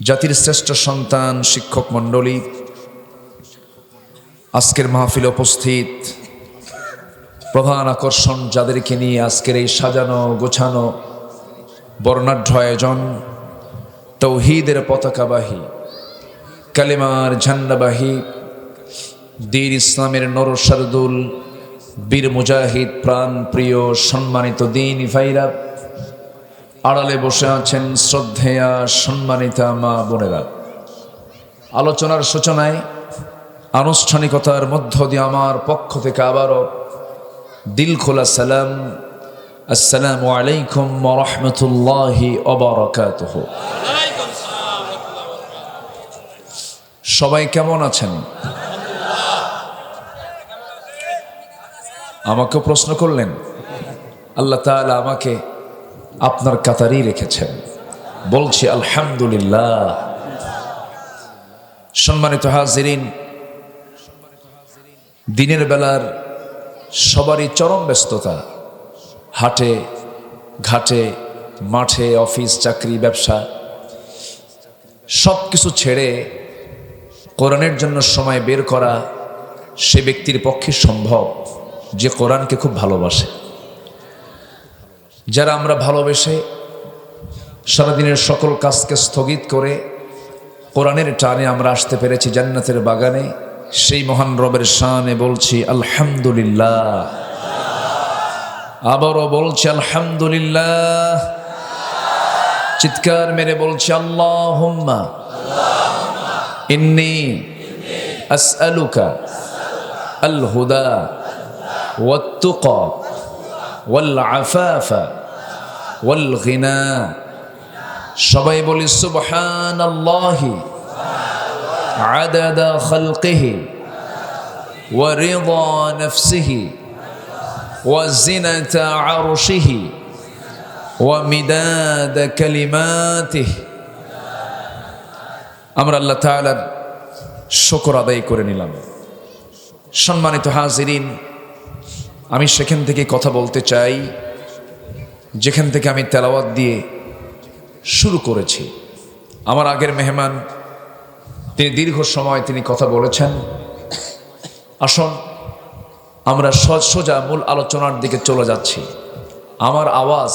জাতির শ্রেষ্ঠ সন্তান শিক্ষক মণ্ডলী, আজকের মাহফিলে উপস্থিত প্রধান আকর্ষণ যাদেরকে নিয়ে আজকের এই সাজানো, গোছানো, বর্ণাঢ্য আয়োজন, তৌহিদের পতাকাবাহী, কালেমার ঝান্ডাবাহী দীর ইসলামের নরসারদুল বীর মুজাহিদ প্রাণ প্রিয় সম্মানিত দিন ভাইরা আড়ালে বসে আছেন শ্রদ্ধেয়া সম্মানিতা মা বোনেরা। আলোচনার সূচনায় আনুষ্ঠানিকতার মধ্য দিয়ে আমার পক্ষ থেকে আবারও দিল খোলা সালাম। আসসালামু আলাইকুম রহমতুল্লাহি অবরকাত সবাই কেমন আছেন? আমাকে প্রশ্ন করলেন। আল্লাহ তাআলা আমাকে আপনার কাতারই রেখেছেন। বলছি, আলহামদুলিল্লাহ। সম্মানিত হাজিরিন, দিনের বেলার সবারই চরম ব্যস্ততা। হাটে, ঘাটে, মাঠে, অফিস, চাকরি, ব্যবসা সব কিছু ছেড়ে কোরআনের জন্য সময় বের করা সে ব্যক্তির পক্ষে সম্ভব, যে কোরআনকে খুব ভালোবাসে। যারা আমরা ভালোবেসে সারাদিনের সকল কাজকে স্থগিত করে কোরআনের টানে আমরা আসতে পেরেছি জান্নাতের বাগানে, সেই মহান রবের শানে বলছি, আলহামদুলিল্লাহ। আবারও বলছি, আলহামদুলিল্লাহ। চিৎকার মেরে বলছি আল্লাহ ইন্নি আসআলুকা আল হুদা ওয়াত্তুকা। والعفاف والغنى সবাই বলি সুবহান আল্লাহি عدد خلقه ورضا نفسه وزنة عرشه ومداد كلماته আমরা আল্লাহ তাআলার শুকর আদায় করে নিলাম সম্মানিত হাজিরিন আমি সেখান থেকে কথা বলতে চাই, যেখান থেকে আমি তেলাওয়াত দিয়ে শুরু করেছি। আমার আগের মেহমান, তিনি দীর্ঘ সময় তিনি কথা বলেছেন। আসুন, আমরা সজ, সোজা মূল আলোচনার দিকে চলে যাচ্ছি। আমার আওয়াজ,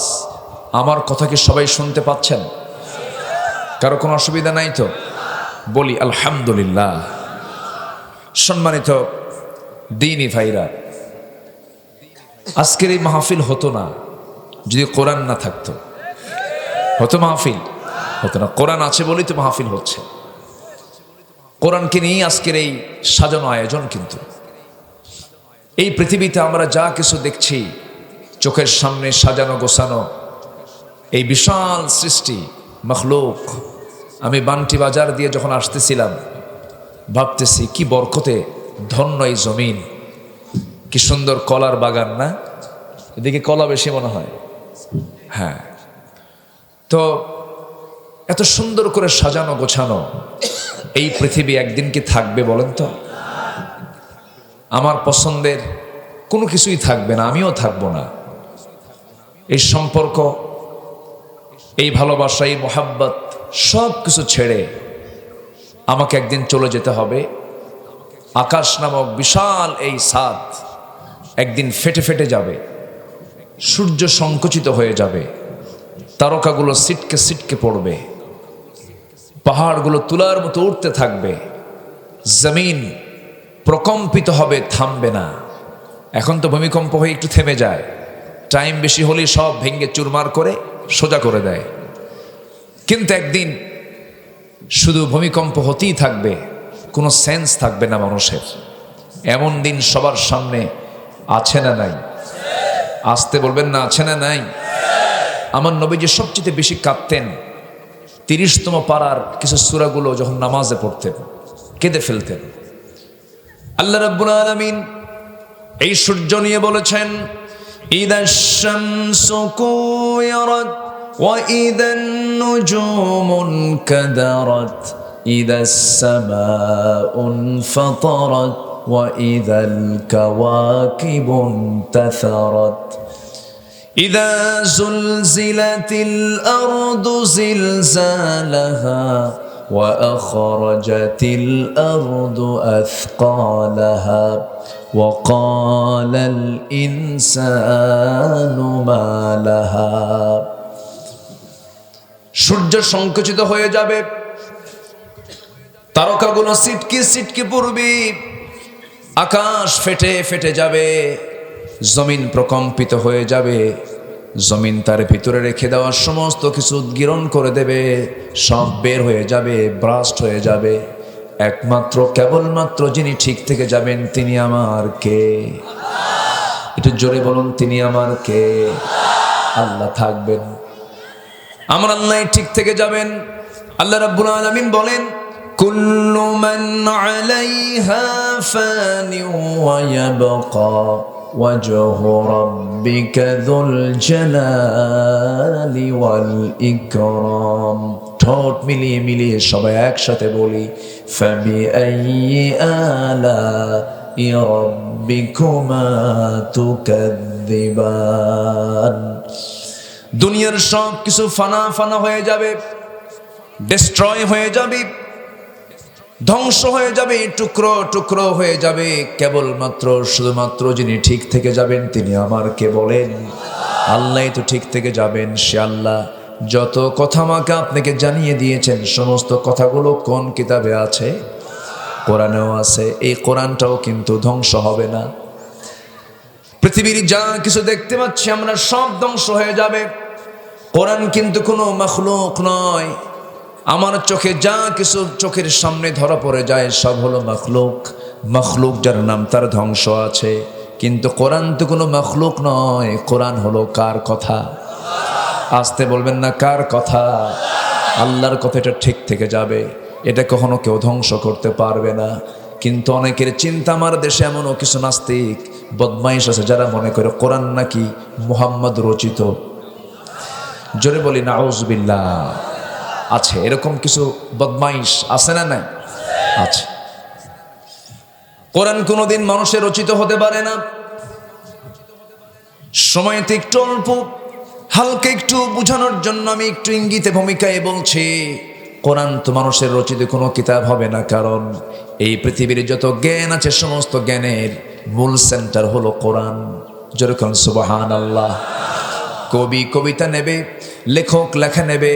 আমার কথা কি সবাই শুনতে পাচ্ছেন? কারও কোনো অসুবিধা নাই তো? বলি, আলহামদুলিল্লাহ। সম্মানিত দিনই ভাইরা আজকের এই মাহফিল হতো না, যদি কোরআন না থাকতো। হতো মাহফিল? হতো না। কোরআন আছে বলেই তো মাহফিল হচ্ছে। কোরআনকে নিয়েই আজকের এই সাজানো আয়োজন কিন্তু। এই পৃথিবীতে আমরা যা কিছু দেখছি, চোখের সামনে সাজানো, গোছানো, এই বিশাল সৃষ্টি, মখলুক। আমি বান্টি বাজার দিয়ে যখন আসতেছিলাম, ভাবতেছি কি বরকতে ধন্য এই জমিন। কি সুন্দর কলার বাগান না? এদিকে কলা বেশি মনে হয়। হ্যাঁ। তো এত সুন্দর করে সাজানো গোছানো, এই পৃথিবী একদিন কি থাকবে বলেন তো? আমার পছন্দের কোনো কিছুই থাকবে না, আমিও থাকব না। এই সম্পর্ক, এই ভালোবাসা, এই মোহাব্বত সব কিছু ছেড়ে আমাকে একদিন চলে যেতে হবে। আকাশ নামক বিশাল এই সাদ একদিন ফেটে ফেটে যাবে, সূর্য সংকুচিত হয়ে যাবে, তারকাগুলো সিটকে সিটকে পড়বে, পাহাড়গুলো তুলার মতো উঠতে থাকবে, জমিন প্রকম্পিত হবে, থামবে না। এখন তো ভূমিকম্প হয়ে একটু থেমে যায়। টাইম বেশি হলেই সব ভেঙ্গে চুরমার করে সোজা করে দেয়। কিন্তু একদিন শুধু ভূমিকম্প হতেই থাকবে, কোনো সেন্স থাকবে না মানুষের। এমন দিন সবার সামনে আছে না নাই? আসতে বলবেন না, আছে না নাই? আমার নবী যে সবচেয়ে বেশি কাঁদতেন। তিরিশতম পাড়ার কিছু সুরাগুলো যখন নামাজে পড়তেন, কেঁদে ফেলতেন। আল্লাহ রব্বুল আলামিন এই সূর্য নিয়ে বলেছেন ইদাশামসু ওয়া ইদাস সামাউন وإذا الكواكب انتثرت إذا زلزلت الأرض زلزالها وأخرجت الأرض أثقالها وقال الإنسان ما لها সূর্য সংকুচিত হয়ে যাবে তারকাগুলো সিটকে সিটকে পড়বে আকাশ ফেটে ফেটে যাবে, জমিন প্রকম্পিত হয়ে যাবে, জমিন তার ভিতরে রেখে দেওয়া সমস্ত কিছু উদ্গীরণ করে দেবে, সব বের হয়ে যাবে, ব্রাস্ট হয়ে যাবে। একমাত্র, কেবলমাত্র যিনি ঠিক থেকে যাবেন তিনি আমার কে? একটু জোরে বলুন, তিনি আমার কে? আল্লাহ থাকবেন। আমার আল্লাহ ঠিক থেকে যাবেন। আল্লাহ রাব্বুল আলামিন বলেন কুল্লু মান আলাইহা ফানি ওয়া ইয়াবকা ওয়াজহু রাব্বিকা যুল জালালি ওয়াল ইকরাম ঠোঁট মিলিয়ে মিলিয়ে সবাই একসাথে বলি ফাবি আইয়ি আলা রাব্বিকুমা তুকাদ্দিবান. দুনিয়ার সব কিছু ফানা ফানা হয়ে যাবে ডিস্ট্রয় হয়ে যাবে। ধ্বংস হয়ে যাবে, টুকরো টুকরো হয়ে যাবে। কেবলমাত্র, শুধুমাত্র যিনি ঠিক থেকে যাবেন, তিনি আমার কে বলেন। আল্লাহ তো ঠিক থেকে যাবেন, সে আল্লাহ। যত কথা আমাকে আপনাকে জানিয়ে দিয়েছেন, সমস্ত কথাগুলো কোন কিতাবে আছে? কোরআনেও আছে। এই কোরআনটাও কিন্তু ধ্বংস হবে না। পৃথিবীর যা কিছু দেখতে পাচ্ছি, আমরা সব ধ্বংস হয়ে যাবে। কোরআন কিন্তু কোনো মখলুক নয়। আমার চোখে যা কিছু চোখের সামনে ধরা পড়ে যায়, সব হলো মখলুক। মখলুক যার নাম তার ধ্বংস আছে। কিন্তু কোরআন তো কোনো মখলুক নয়, কোরআন হলো কার কথা? আসতে বলবেন না, কার কথা? আল্লাহর কথা এটা ঠিক থেকে যাবে। এটা কখনো কেউ ধ্বংস করতে পারবে না। কিন্তু অনেকের চিন্তা আমার দেশে এমনও কিছু নাস্তিক, বদমাইশ আছে যারা মনে করে কোরআন নাকি মুহাম্মদ রচিত। জোরে বলি না আউজবিল্লা আছে। এরকম কিছু বদমাইশ আছে না নাই? আছে। কোরআন কোনোদিন মানুষের রচিত হতে পারে না। সময়তে একটু অল্প, হালকা একটু বোঝানোর জন্য আমি একটু ইঙ্গিতে, ভূমিকায় বলছি, কোরআন তো মানুষের রচিত কোনো কিতাব হবে না, কারণ এই পৃথিবীর যত জ্ঞান আছে, সমস্ত জ্ঞানের মূল সেন্টার হলো কোরআন। যেরকম সুবাহান আল্লাহ কবি কবিতা নেবে, লেখক লেখা নেবে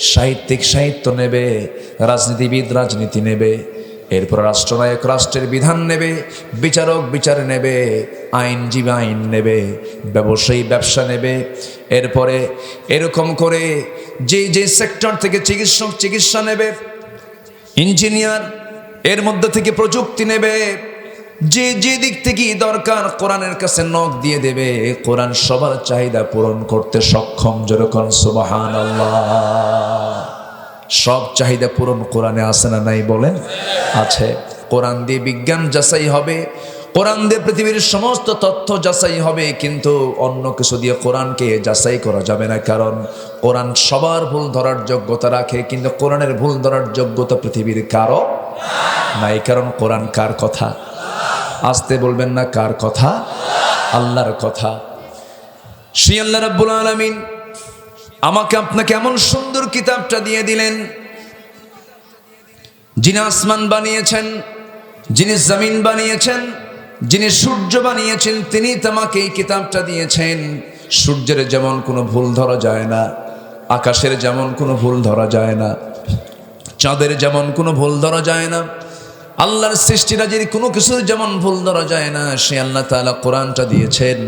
সাহিত্যিক সাহিত্য নেবে, রাজনীতিবিদ রাজনীতি নেবে, এরপর রাষ্ট্রনায়ক রাষ্ট্রের বিধান নেবে, বিচারক বিচার নেবে, আইনজীবী আইন নেবে, ব্যবসায়ী ব্যবসা নেবে। এরপরে এরকম করে যে যে সেক্টর থেকে চিকিৎসক চিকিৎসা নেবে, ইঞ্জিনিয়ার এর মধ্যে থেকে প্রযুক্তি নেবে যে যে দিক থেকে দরকার কোরআনের কাছে নখ দিয়ে দেবে, কোরআন সবার চাহিদা পূরণ করতে সক্ষম যেরকম সুবাহান সব চাহিদা পূরণ কোরআনে আছে না নাই বলেন? আছে। কোরআন দিয়ে বিজ্ঞান যাচাই হবে, কোরআন দিয়ে পৃথিবীর সমস্ত তথ্য যাচাই হবে, কিন্তু অন্য কিছু দিয়ে কোরআনকে যাচাই করা যাবে না, কারণ কোরআন সবার ভুল ধরার যোগ্যতা রাখে, কিন্তু কোরআনের ভুল ধরার যোগ্যতা পৃথিবীর কারও নাই, কারণ কোরআন কার কথা? আসতে বলবেন না কার কথা? আল্লাহর কথা। শ্রী আল্লাহ রাব্বুল আলামিন আমাকে আপনাকে এমন সুন্দর কিতাবটা দিয়ে দিলেন। যিনি আসমান বানিয়েছেন, যিনি জমিন বানিয়েছেন, যিনি সূর্য বানিয়েছেন, তিনি তোমাকে এই কিতাবটা দিয়েছেন। সূর্যের যেমন কোনো ভুল ধরা যায় না, আকাশের যেমন কোনো ভুল ধরা যায় না, চাঁদের যেমন কোনো ভুল ধরা যায় না আল্লাহর সৃষ্টিরাজির কোনো কিছুর যেমন ভুল ধরা যায় না, সে আল্লাহ তাআলা কোরআনটা দিয়েছেন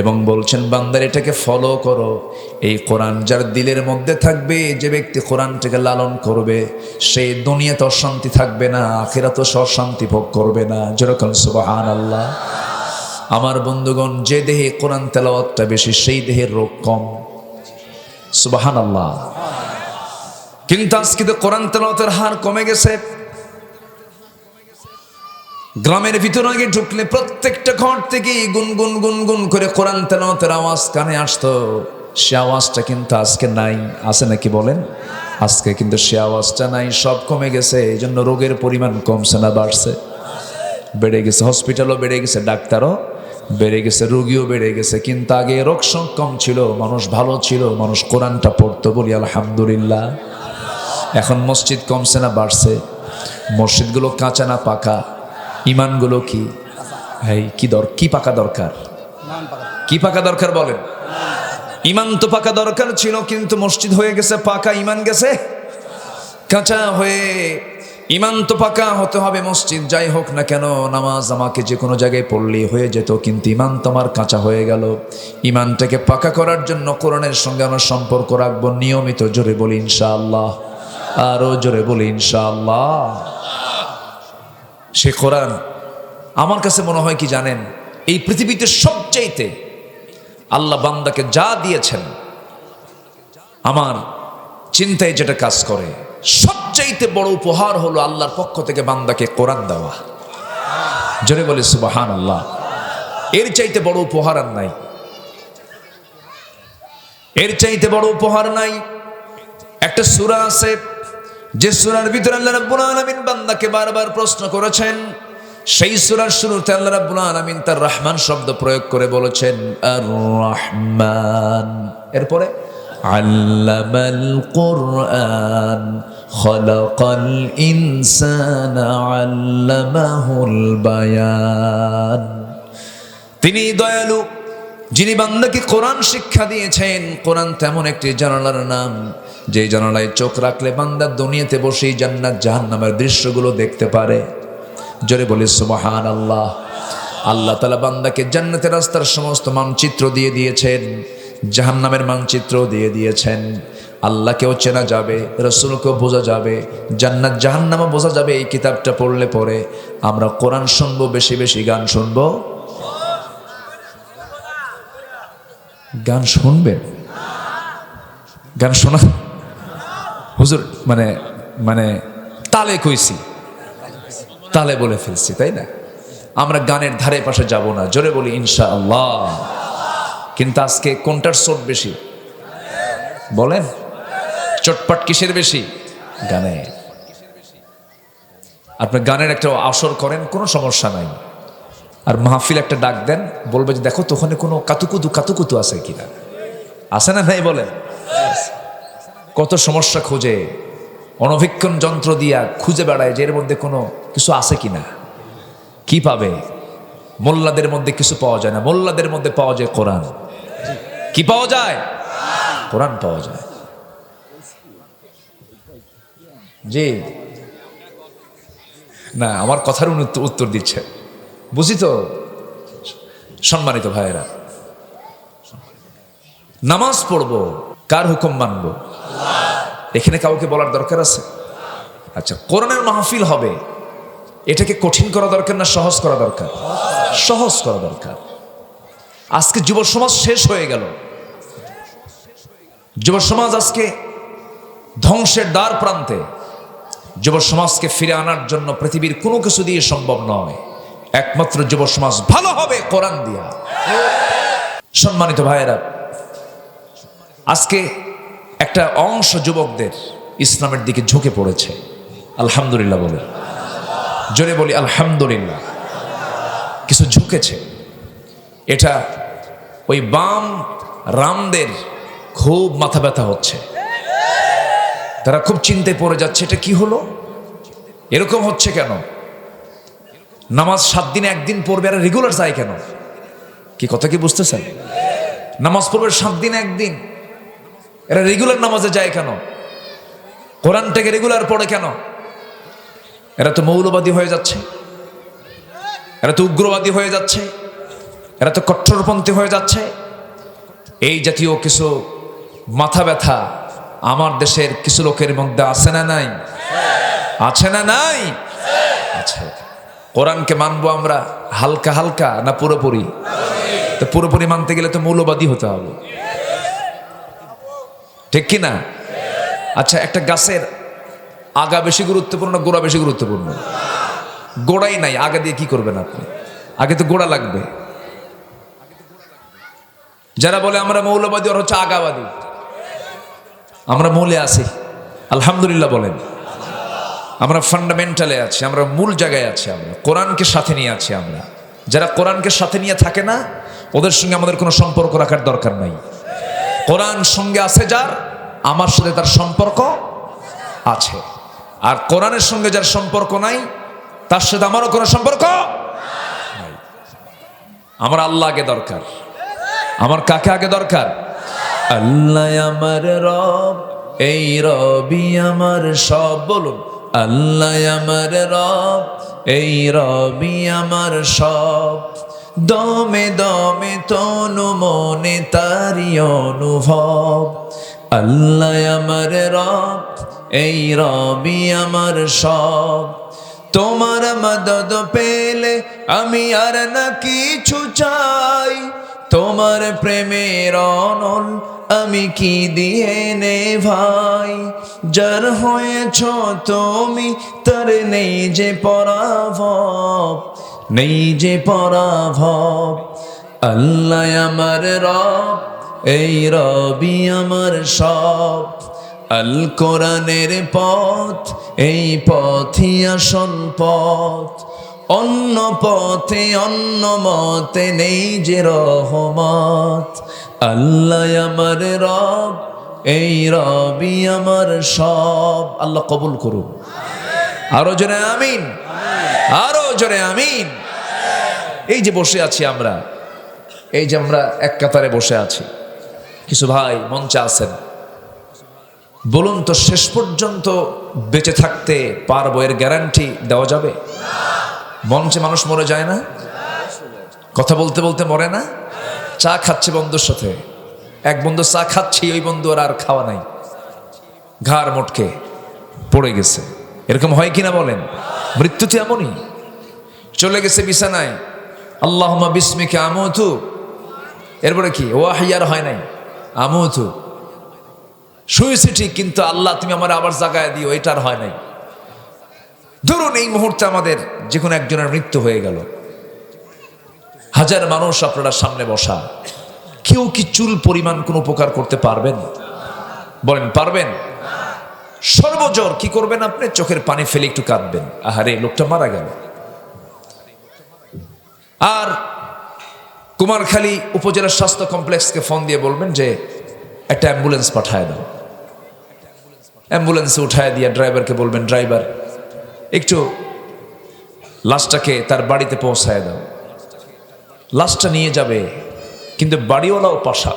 এবং বলছেন, বান্দার এটাকে ফলো করো। এই কোরআন যার দিলের মধ্যে থাকবে, যে ব্যক্তি কোরআনটাকে লালন করবে, সে দুনিয়াতে অশান্তি থাকবে না আখেরাতে অশান্তি ভোগ করবে না। যেরকম সুবাহান আল্লাহ আমার বন্ধুগণ, যে দেহে কোরআন তেলাওয়াতটা বেশি, সেই দেহের রোগ কম। সুবাহান আল্লাহ কিন্তু আজকে তো কোরআন তেলাওয়াতের হার কমে গেছে। গ্রামের ভিতর আগে ঢুকলে প্রত্যেকটা ঘর থেকে গুনগুন গুনগুন করে কোরআন তেলাওয়াতের আওয়াজ কানে আসতো। সে আওয়াজটা কিন্তু আজকে নাই। আছে নাকি বলেন? আজকে কিন্তু সে আওয়াজটা নাই। সব কমে গেছে। এই জন্য রোগের পরিমাণ কমছে না, বাড়ছে। বেড়ে গেছে। হসপিটালও বেড়ে গেছে, ডাক্তারও বেড়ে গেছে, রোগীও বেড়ে গেছে। কিন্তু আগে রোগ কম ছিল, মানুষ ভালো ছিল, মানুষ কোরআনটা পড়তো বলি আলহামদুলিল্লাহ। এখন মসজিদ কমছে না, বাড়ছে। মসজিদগুলো কাঁচা না, পাকা। ইমানগুলো কি? ভাই, কি দর, কি পাকা দরকার? কি পাকা দরকার বলেন? ইমান তো পাকা দরকার ছিল, কিন্তু মসজিদ হয়ে গেছে, পাকা ইমান গেছে। কাঁচা হয়ে ইমান তো পাকা হতে হবে মসজিদ, যাই হোক না কেন, নামাজ আমাকে যে কোনো জায়গায় পড়লেই হয়ে যেত, কিন্তু ইমান তোমার কাঁচা হয়ে গেল। ইমানটাকে পাকা করার জন্য কোরআনের সঙ্গে আমার সম্পর্ক রাখব, নিয়মিত জোরে বলি ইনশাআল্লাহ আরও জোরে বলি ইনশাআল্লাহ। সে কোরআন। আমার কাছে মনে হয় কি জানেন, এই পৃথিবীতে সবচাইতে আল্লাহ বান্দাকে যা দিয়েছেন, আমার চিন্তায় যেটা কাজ করে, সবচাইতে বড় উপহার হলো আল্লাহর পক্ষ থেকে বান্দাকে কোরআন দেওয়া। জোরে বলে সুবাহান আল্লাহ এর চাইতে বড় উপহার আর নাই। এর চাইতে বড় উপহার নাই। একটা সূরা আছে যে সুরার ভিতরে আল্লাহ রাব্বুল আলামিন বান্দাকে বারবার প্রশ্ন করেছেন, সেই সূরার শুরুতে আল্লাহ রাব্বুল আলামিন তার রহমান শব্দ প্রয়োগ করে বলেছেন আর রহমান এরপরে, আল্লামাল কুরআন, খলাকাল ইনসানা আল্লামাহুল বায়ান। তিনি দয়ালু, যিনি বান্দাকে কোরআন শিক্ষা দিয়েছেন, কোরআন তেমন একটি জানালার নাম যে জানালায় চোখ রাখলে বান্দার দুনিয়াতে বসেই জান্নাত, জাহান্নামের দৃশ্যগুলো দেখতে পারে। জোরে বলি সুবহান আল্লাহ আল্লাহ তালা বান্দাকে জান্নাতের রাস্তার সমস্ত মানচিত্র দিয়ে দিয়েছেন, জাহান্নামের মানচিত্র দিয়ে দিয়েছেন। আল্লাহকেও চেনা যাবে, রসুলকেও বোঝা যাবে, জান্নাত, জাহান্নামও বোঝা যাবে এই কিতাবটা পড়লে পরে। আমরা কোরআন শুনব, বেশি বেশি গান শুনব। গান শুনবেন? গান শোনা হুজুর মানে মানে তালে কইছি। তালে বলে ফেলছি, তাই না? আমরা গানের ধারে পাশে যাব না, জোরে বলি ইনশা আল্লাহ কিন্তু আজকে কোনটার চোট বেশি? বলেন। চটপট কিসের বেশি? গানে। আপনি গানের একটা আসর করেন, কোনো সমস্যা নাই। আর মাহফিল একটা ডাক দেন, বলবে যে, দেখো, তো ওখানে কোনো কাতুকুতু কাতুকুতু আছে কিনা? আছে না নাই বলেন? কত সমস্যা খোঁজে, অনভিক্ষণ যন্ত্র দিয়া খুঁজে বেড়ায় যে এর মধ্যে কোনো কিছু আছে কিনা। কি পাবে? মোল্লাদের মধ্যে কিছু পাওয়া যায় না। মোল্লাদের মধ্যে পাওয়া যায় কোরআন। কি পাওয়া যায়? কোরআন পাওয়া যায়। জি। না, আমার কথার উত্তর দিচ্ছে। বুঝি তো? সম্মানিত ভাইয়েরা। নামাজ পড়ব, কার হুকুম মানবো? এখানে কাউকে বলার দরকার আছে? আচ্ছা কোরআনের মাহফিল হবে। এটাকে কঠিন করা দরকার না, সহজ করা দরকার? সহজ করা দরকার। আজকে যুব সমাজ শেষ হয়ে গেল। যুব সমাজ আজকে ধ্বংসের দ্বার প্রান্তে। যুব সমাজকে ফিরে আনার জন্য পৃথিবীর কোনো কিছু দিয়ে সম্ভব নয়। একমাত্র যুব সমাজ ভালো হবে কোরআন দিয়া। সম্মানিত ভাইয়েরা, আজকে একটা অংশ যুবকদের ইসলামের দিকে ঝুঁকে পড়েছে। আলহামদুলিল্লাহ বলে। জোরে বলি, আলহামদুলিল্লাহ। কিছু ঝুঁকেছে। এটা ওই বাম রামদের খুব মাথা ব্যথা হচ্ছে। তারা খুব চিন্তায় পড়ে যাচ্ছে, এটা কি হলো? এরকম হচ্ছে কেন? নামাজ সাত দিনে একদিন পড়বে আর রেগুলার যায় কেন? কি কথা কি বুঝতেছেন? নামাজ পড়বে সাত দিনে একদিন। এরা রেগুলার নামাজে যায় কেন? কোরআনটাকে রেগুলার পড়ে কেন? এরা তো মৌলবাদী হয়ে যাচ্ছে। এরা তো উগ্রবাদী হয়ে যাচ্ছে। এরা তো কট্টরপন্থী হয়ে যাচ্ছে। এই জাতীয় কিছু মাথা ব্যথা আমার দেশের কিছু লোকের মধ্যে আছে না নাই? আছে না নাই? আছে। কোরআনকে মানবো আমরা হালকা হালকা না পুরোপুরি? তো পুরোপুরি মানতে গেলে তো মৌলবাদী হতে হবে। ঠিক কি না আচ্ছা একটা গাছের আগা বেশি গুরুত্বপূর্ণ, গোড়া বেশি গুরুত্বপূর্ণ? গোড়াই নাই, আগা দিয়ে কি করবেন আপনি? আগে তো গোড়া লাগবে। যারা বলে, আমরা মৌলবাদী, ওরা হচ্ছে আগাবাদী। আমরা মূলে আছি। আলহামদুলিল্লাহ বলেন। আমরা ফান্ডামেন্টালে আছি, আমরা মূল জায়গায় আছি আমরা। কোরআনকে সাথে নিয়ে আছি আমরা। যারা কোরআনকে সাথে নিয়ে থাকে না, ওদের সঙ্গে আমাদের কোনো সম্পর্ক রাখার দরকার নাই। কোরআন সঙ্গে আছে যার? আমার সাথে তার সম্পর্ক আছে। আর কোরআনের সঙ্গে যার সম্পর্ক নাই, তার সাথে আমারও কোনো সম্পর্ক নাই। আমার আল্লাহ আগে দরকার। আমার কাকে আগে দরকার? আল্লাহ আমার রব, এই রবি আমার সব। বলুন, আল্লাহ আমার রব, এই রবি আমার সব। দমে দমে তনু মনে তারি অনুভব। আল্লাহ আমার রব, এই রবি আমার সব। তোমার মদদ পেলে আমি আর না কিছু চাই। তোমার প্রেমের অনল আমি কি দিয়ে নে ভাই যার হয়েছ তুমি, তার নেই যে পরাভব। নেই যে পরাভব। আল্লাহ আমার রব, এই রবি আমার সব। আল কোরআনের পথ, এই পথই আসল পথ। অন্য পথে, অন্য মতে নেই যে রহমত। আল্লাহ আমার রব, এই রবি আমার সব। আল্লাহ কবুল করুন। আরও জোরে আমিন। আরও জোরে আমিন। এই যে বসে আছি আমরা, এই যে আমরা এক কাতারে বসে আছি। কিছু ভাই মঞ্চে আছেন। বলুন তো, শেষ পর্যন্ত বেঁচে থাকতে পারব, এর গ্যারান্টি দেওয়া যাবে? মঞ্চে মানুষ মরে যায় না? কথা বলতে বলতে মরে না? চা খাচ্ছে বন্ধুর সাথে। এক বন্ধু চা খাচ্ছি, ওই বন্ধু আর খাওয়া নাই। ঘাড় মোটকে পড়ে গেছে। এরকম হয় কিনা বলেন? মৃত্যু তো এমনই। চলে গেছে বিছানায়। আল্লাহ বিস্মিকে আমথু এরপরে কি? ও হাইয়ার হয় নাই। আমথু শুয়েছি ঠিক, কিন্তু আল্লাহ, তুমি আমার আবার জাগায় দিও, এটা আর হয় নাই। ধরুন এই মুহূর্তে আমাদের যে কোনো একজনের মৃত্যু হয়ে গেল। হাজার মানুষ আপনারা সামনে বসা। কেউ কি চুল পরিমাণ কোন উপকার করতে পারবেন? বলেন, পারবেন। সর্বজোর কি করবেন আপনি? চোখের পানি ফেলে একটু কাঁদবেন। আহারে, লোকটা মারা গেল। আর কুমারখালী উপজেলা স্বাস্থ্য কমপ্লেক্সকে ফোন দিয়ে বলবেন যে একটা অ্যাম্বুলেন্স পাঠায় দাও। অ্যাম্বুলেন্সে উঠায় দিয়ে ড্রাইভারকে বলবেন, ড্রাইভার, একটু লাশটাকে তার বাড়িতে পৌঁছায় দাও। লাশটা নিয়ে যাবে, কিন্তু বাড়িওয়ালাও পাশা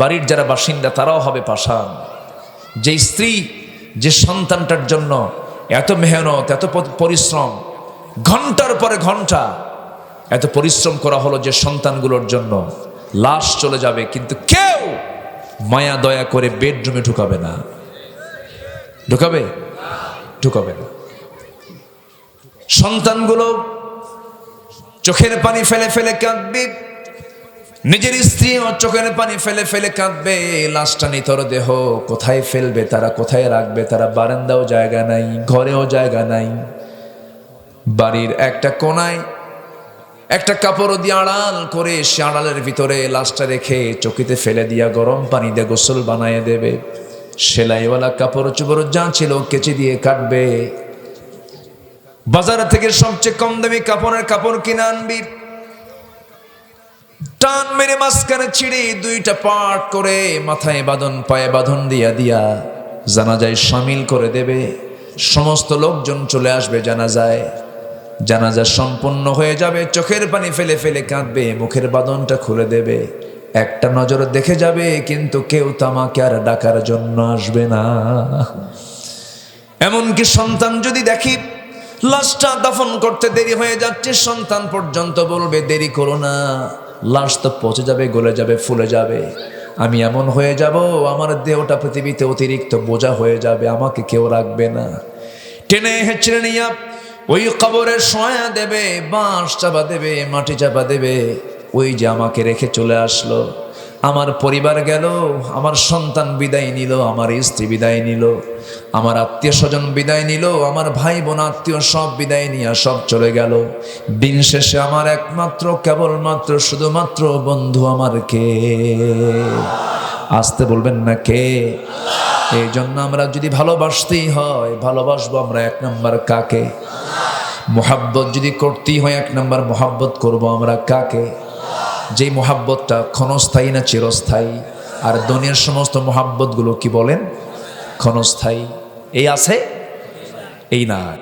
বাড়ির যারা বাসিন্দা তারাও হবে পাশান। যে স্ত্রী, যে সন্তানটার জন্য এত মেহনত, এত পরিশ্রম, ঘণ্টার পরে ঘণ্টা এত পরিশ্রম করা হলো যে সন্তানগুলোর জন্য লাশ চলে যাবে, কিন্তু কেউ মায়া দয়া করে বেডরুমে ঢুকাবে না। ঢুকাবে? ঢুকাবে না। সন্তানগুলো চোখের পানি ফেলে ফেলে কাঁদবে, নিজের স্ত্রী ও চোখের পানি ফেলে ফেলে কাঁদবে, লাশটা নিতর দেহ কোথায় ফেলবে, তারা কোথায় রাখবে, তারা বারান্দাও জায়গা নাই, ঘরেও জায়গা নাই। বাড়ির একটা কোনায় একটা কাপড় দিয়ে আড়াল করে সে আড়ালের ভিতরে লাশটা রেখে চকিতে ফেলে দিয়া গরম পানি দিয়ে গোসল বানায় দেবে। সেলাইওয়ালা কাপড় চোপড় যা ছিল কেচে দিয়ে কাটবে। বাজার থেকে সবচেয়ে কম দামি কাপড়ের কাপড় কিনে আনবি। টান মেরে মাঝখানে ছিঁড়ে দুইটা পাট করে মাথায় বাঁধন, পায়ে বাঁধন দিয়া দিয়া জানাজায় সামিল করে দেবে। সমস্ত লোকজন চলে আসবে জানাজায়। জানাজা সম্পূর্ণ হয়ে যাবে, চোখের পানি ফেলে ফেলে কাঁদবে, মুখের বাঁধনটা খুলে দেবে। একটা নজর দেখে যাবে, কিন্তু কেউ তামাকে আর ডাকার জন্য আসবে না। এমনকি সন্তান যদি দেখি, লাশটা দাফন করতে দেরি হয়ে যাচ্ছে, সন্তান পর্যন্ত বলবে, দেরি করো না, লাশ তো পচে যাবে, গলে যাবে, ফুলে যাবে। আমি এমন হয়ে যাব, আমার দেহটা পৃথিবীতে অতিরিক্ত বোঝা হয়ে যাবে, আমাকে কেউ রাখবে না। টেনে হেঁচড়ে নিয়ে ওই কবরের সয়া দেবে, বাঁশ চাপা দেবে, মাটি চাপা দেবে। ওই যে আমাকে রেখে চলে আসলো। আমার পরিবার গেল, আমার সন্তান বিদায় নিল, আমার স্ত্রী বিদায় নিল, আমার আত্মীয় স্বজন বিদায় নিল, আমার ভাই বোন, আত্মীয় সব বিদায় নিয়ে সব চলে গেল। দিন শেষে আমার একমাত্র, কেবলমাত্র, শুধুমাত্র বন্ধু আমার কে? আসতে বলবেন না কে? এই জন্য আমরা যদি ভালোবাসতেই হয়, ভালোবাসবো আমরা এক নম্বর কাকে? মোহাব্বত যদি করতেই হয় এক নম্বর মোহাব্বত করব আমরা কাকে? যেই মোহাব্বতটা ক্ষণস্থায়ী না চিরস্থায়ী? আর দুনিয়ার সমস্ত মোহাব্বতগুলো কি বলেন? ক্ষণস্থায়ী। এই আছে? এই না।